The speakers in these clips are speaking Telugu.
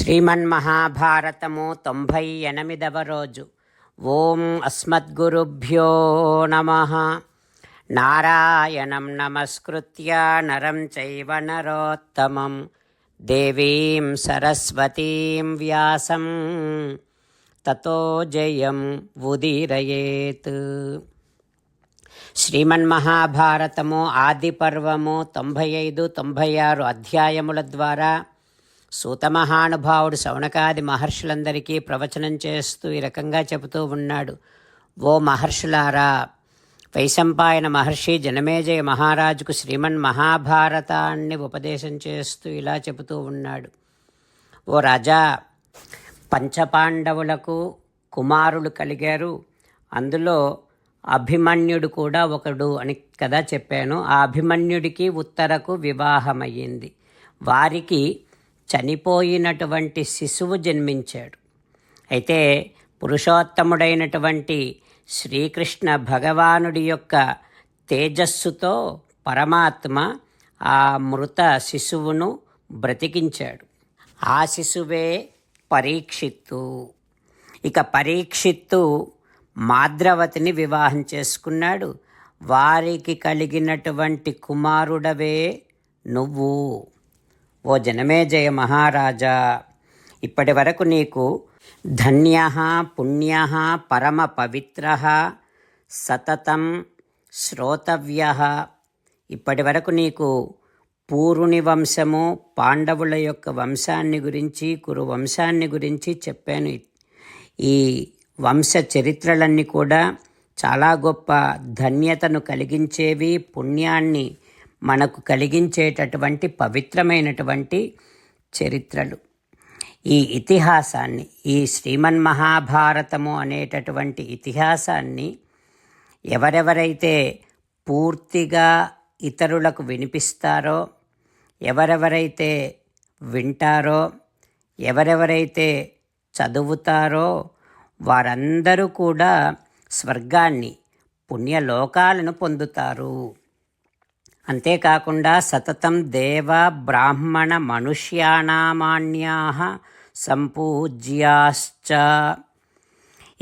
శ్రీమన్మహాభారతము తొంభై ఎనిమిదవ రోజు ఓం అస్మద్గురుభ్యో నమ నారాయణం నమస్కృత్య నరం చైవ నరోత్తమం దేవీం సరస్వతీం వ్యాసం తతో జయం ఉదీరయేత్ శ్రీమన్మహాభారతము ఆది పర్వము తొంభై ఐదు తొంభై ఆరు అధ్యాయముల ద్వారా సూతమహానుభావుడు శౌనకాది మహర్షులందరికీ ప్రవచనం చేస్తూ ఈ రకంగా చెబుతూ ఉన్నాడు. ఓ మహర్షులారా వైశంపాయన మహర్షి జనమేజయ మహారాజుకు శ్రీమన్ మహాభారతాన్ని ఉపదేశం చేస్తూ ఇలా చెబుతూ ఉన్నాడు. ఓ రాజా పంచపాండవులకు కుమారులు కలిగారు. అందులో అభిమన్యుడు కూడా ఒకడు అని కదా చెప్పాను. ఆ అభిమన్యుడికి ఉత్తరకు వివాహమయ్యింది. వారికి చనిపోయినటువంటి శిశువు జన్మించాడు. అయితే పురుషోత్తముడైనటువంటి శ్రీకృష్ణ భగవానుడి యొక్క తేజస్సుతో పరమాత్మ ఆ మృత శిశువును బ్రతికించాడు. ఆ శిశువే పరీక్షిత్తు. ఇక పరీక్షిత్తు మాద్రవతిని వివాహం చేసుకున్నాడు. వారికి కలిగినటువంటి కుమారుడవే నువ్వు. ఓ జనమేజయ మహారాజా ఇప్పటి వరకు నీకు ధన్య పుణ్య పరమ పవిత్ర సతతం శ్రోతవ్య. ఇప్పటి వరకు నీకు పూరుని వంశము పాండవుల యొక్క వంశాన్ని గురించి కురు వంశాన్ని గురించి చెప్పాను. ఈ వంశ చరిత్రలన్నీ కూడా చాలా గొప్ప ధన్యతను కలిగించేవి పుణ్యాన్ని మనకు కలిగించేటటువంటి పవిత్రమైనటువంటి చరిత్రలు. ఈ ఇతిహాసాన్ని ఈ శ్రీమన్ మహాభారతము అనేటటువంటి ఇతిహాసాన్ని ఎవరెవరైతే పూర్తిగా ఇతరులకు వినిపిస్తారో ఎవరెవరైతే వింటారో ఎవరెవరైతే చదువుతారో వారందరూ కూడా స్వర్గాన్ని పుణ్యలోకాలను పొందుతారు. అంతేకాకుండా సతతం దేవ బ్రాహ్మణ మనుష్యానామాన్యా సంపూజ్యాశ్చ.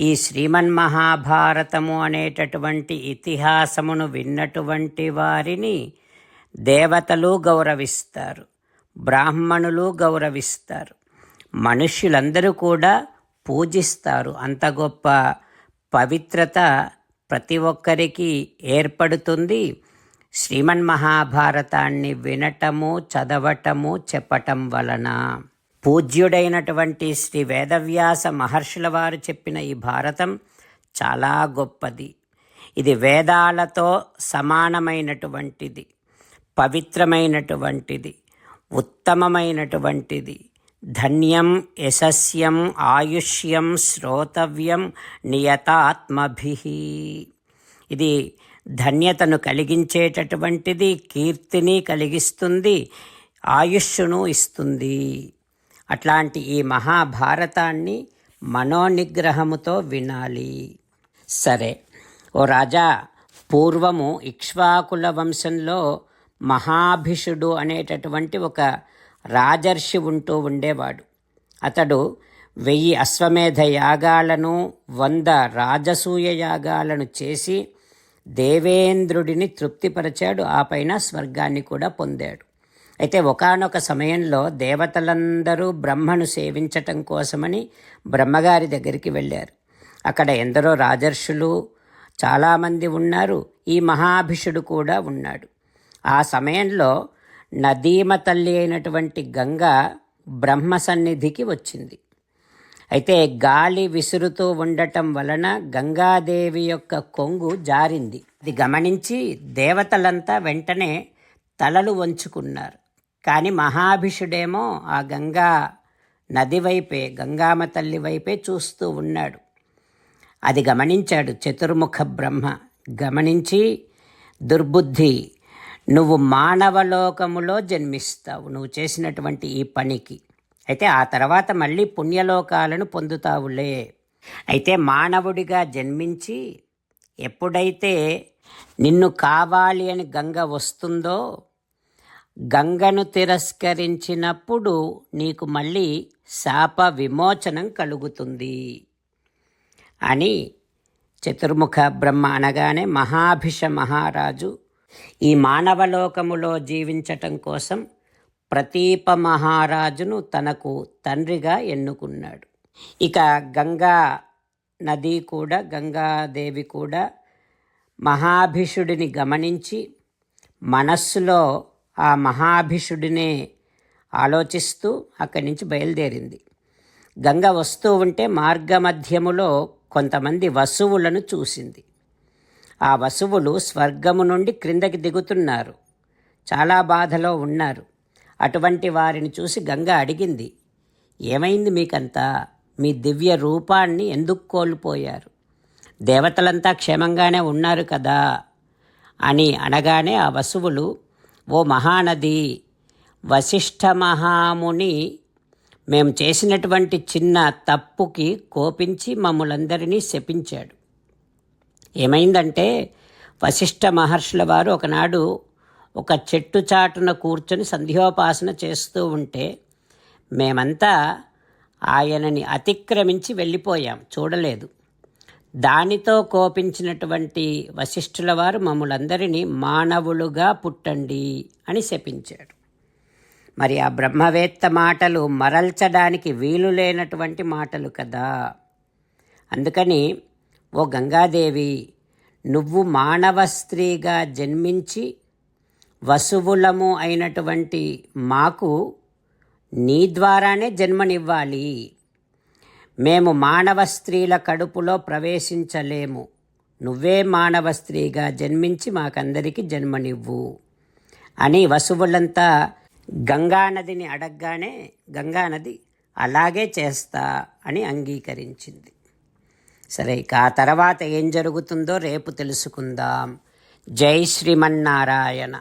ఈ శ్రీమన్మహాభారతము అనేటటువంటి ఇతిహాసమును విన్నటువంటి వారిని దేవతలు గౌరవిస్తారు బ్రాహ్మణులు గౌరవిస్తారు మనుష్యులందరూ కూడా పూజిస్తారు. అంత గొప్ప పవిత్రత ప్రతి ఒక్కరికి ఏర్పడుతుంది. శ్రీమన్మహాభారతాన్ని వినటము చదవటము చెప్పటం వలన పూజ్యుడైనటువంటి శ్రీ వేదవ్యాస మహర్షుల వారు చెప్పిన ఈ భారతం చాలా గొప్పది. ఇది వేదాలతో సమానమైనటువంటిది పవిత్రమైనటువంటిది ఉత్తమమైనటువంటిది. ధన్యం యశస్యం ఆయుష్యం శ్రోతవ్యం నియతాత్మభి. ఇది ధన్యతను కలిగించేటటువంటిది కీర్తిని కలిగిస్తుంది ఆయుష్ను ఇస్తుంది. అట్లాంటి ఈ మహాభారతాన్ని మనోనిగ్రహముతో వినాలి. సరే ఓ రాజా పూర్వము ఇక్ష్వాకుల వంశంలో మహాభిషుడు అనేటటువంటి ఒక రాజర్షి ఉంటూ ఉండేవాడు. అతడు వెయ్యి అశ్వమేధ యాగాలను వంద రాజసూయ యాగాలను చేసి దేవేంద్రుడిని తృప్తిపరిచాడు ఆ పైన స్వర్గాన్ని కూడా పొందాడు. అయితే ఒకనొక సమయంలో దేవతలందరూ బ్రహ్మను సేవించటం కోసమని బ్రహ్మగారి దగ్గరికి వెళ్ళారు. అక్కడ ఎందరో రాజర్షులు చాలామంది ఉన్నారు ఈ మహాభిషుడు కూడా ఉన్నాడు. ఆ సమయంలో నదీమ తల్లి అయినటువంటి గంగ బ్రహ్మ సన్నిధికి వచ్చింది. అయితే గాలి విసురుతూ ఉండటం వలన గంగాదేవి యొక్క కొంగు జారింది. అది గమనించి దేవతలంతా వెంటనే తలలు వంచుకున్నారు. కానీ మహాభిషుడేమో ఆ గంగా నది వైపే గంగామ తల్లి వైపే చూస్తూ ఉన్నాడు. అది గమనించాడు చతుర్ముఖ బ్రహ్మ. గమనించి దుర్బుద్ధి నువ్వు మానవలోకములో జన్మిస్తావు. నువ్వు చేసినటువంటి ఈ పనికి అయితే ఆ తర్వాత మళ్ళీ పుణ్యలోకాలను పొందుతావులే. అయితే మానవుడిగా జన్మించి ఎప్పుడైతే నిన్ను కావాలి అని గంగ వస్తుందో గంగను తిరస్కరించినప్పుడు నీకు మళ్ళీ శాప విమోచనం కలుగుతుంది అని చతుర్ముఖ బ్రహ్మ అనగానే మహాభిష మహారాజు ఈ మానవలోకములో జీవించటం కోసం ప్రతీప మహారాజును తనకు తండ్రిగా ఎన్నుకున్నాడు. ఇక గంగా నది కూడా గంగాదేవి కూడా మహాభిషుడిని గమనించి మనస్సులో ఆ మహాభిషుడినే ఆలోచిస్తూ అక్కడి నుంచి బయలుదేరింది. గంగ వస్తూ ఉంటే మార్గమధ్యములో కొంతమంది వసువులను చూసింది. ఆ వసువులు స్వర్గము నుండి క్రిందకి దిగుతున్నారు. చాలా బాధలో ఉన్నారు. అటువంటి వారిని చూసి గంగ అడిగింది ఏమైంది మీకంతా? మీ దివ్య రూపాన్ని ఎందుకు కోల్పోయారు? దేవతలంతా క్షేమంగానే ఉన్నారు కదా? అని అనగానే ఆ వసువులు ఓ మహానది వశిష్ఠ మహాముని మేము చేసినటువంటి చిన్న తప్పుకి కోపించి మమ్మలందరినీ శపించాడు. ఏమైందంటే వశిష్ఠ మహర్షుల వారు ఒకనాడు ఒక చెట్టు చాటున కూర్చొని సంధ్యోపాసన చేస్తూ ఉంటే మేమంతా ఆయనని అతిక్రమించి వెళ్ళిపోయాం. చూడలేదు. దానితో కోపించినటువంటి వశిష్ఠుల వారు మమ్ములందరినీ మానవులుగా పుట్టండి అని శపించాడు మరి ఆ బ్రహ్మవేత్త మాటలు మరల్చడానికి వీలు లేనటువంటి మాటలు కదా. అందుకని ఓ గంగాదేవి నువ్వు మానవ స్త్రీగా జన్మించి వసువులము అయినటువంటి మాకు నీ ద్వారానే జన్మనివ్వాలి. మేము మానవ స్త్రీల కడుపులో ప్రవేశించలేము. నువ్వే మానవ స్త్రీగా జన్మించి మాకందరికీ జన్మనివ్వు. అని వసువులంతా గంగానదిని అడగగానే గంగానది అలాగే చేస్తా అని అంగీకరించింది. సరే ఇక ఆ తర్వాత ఏం జరుగుతుందో రేపు తెలుసుకుందాం. జై శ్రీమన్నారాయణ.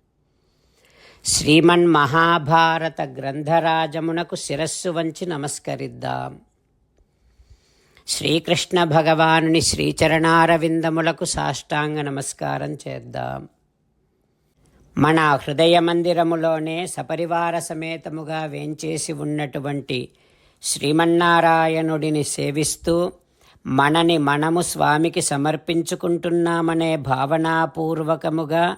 శ్రీమన్ మహాభారత గ్రంథరాజమునకు శిరస్సు వంచి నమస్కరిద్దాం. శ్రీకృష్ణ భగవానుని శ్రీచరణారవిందములకు సాష్టాంగ నమస్కారం చేద్దాం. మన హృదయ మందిరములోనే సపరివార సమేతముగా వేంచేసి ఉన్నటువంటి శ్రీమన్నారాయణుడిని సేవిస్తూ మనని మనము స్వామికి సమర్పించుకుంటున్నామనే భావనాపూర్వకముగా